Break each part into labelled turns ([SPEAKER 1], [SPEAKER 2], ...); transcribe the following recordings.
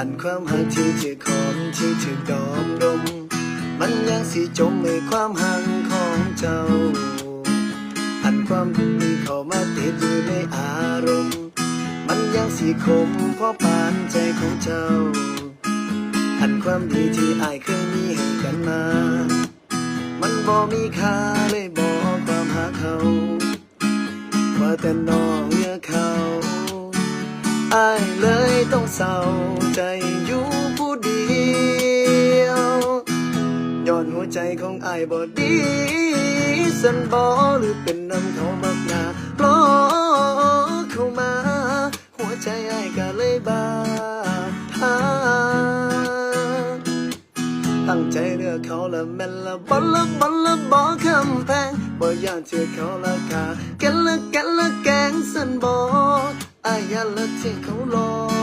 [SPEAKER 1] อันความหักที่ถือคนที่ถือดอมดม มันยังสิจมในความหักของเจ้า อันความดีเข้ามาติดอยู่ในอารมณ์ มันยังสิคมเพราะปานใจของเจ้า อันความดีที่อายเคยมีให้กันมา มันบ่มีค่าเลยบอกความหาเขาว่าแต่น้องเนื้อเขาอาย เศร้าใจอยู่ผู้เดียวย้อนหัวใจของไอายบ่ดีสันบ่หรือเป็นน้ำเขามักนาปลอเข้ามา หัวใจไอายก็เลยบาดหาตั้งใจเลือกเขาละแม่นละบอลละบอลละบอคำแพงบ่อยากเจอเขาละกาแกันละแกันละแกงสันบออายาละที่เขารอ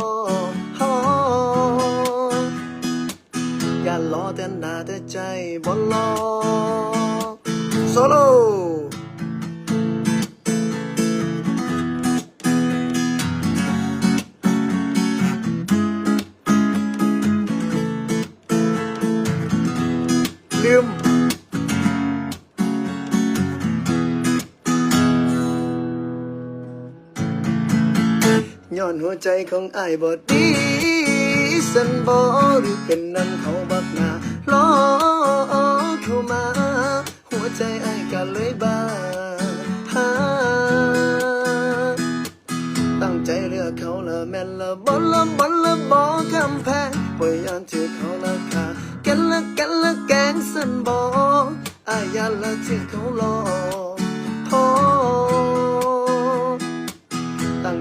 [SPEAKER 1] แต่หน้าแต่ใจบ่รอโซโลลืมย้อนหัวใจของไอายบอดี สันบอหรือเป็นนั้นเขาบักนาล้อเข้ามา หัวใจไอายก็เลยบาดหาตั้งใจเลือกเขาละแม่นละบอลละบอลละบอกำแพงบ่ยานถือเขาละค่ะกันละกันละแกงสันบออายานละที่เขารอ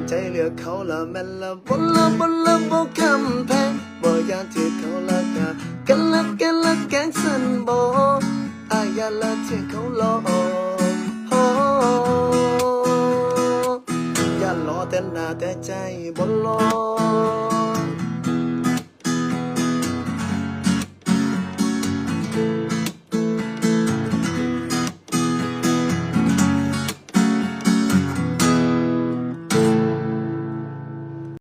[SPEAKER 1] ใจเลือกเขาละแม่นละบนลละบนลละบนคำแพงบ่ยากที่เขาละกากันละกันละแกงสันบออายาละที่เขารออย่ารอแต่หน้าแต่ใจบ่รอ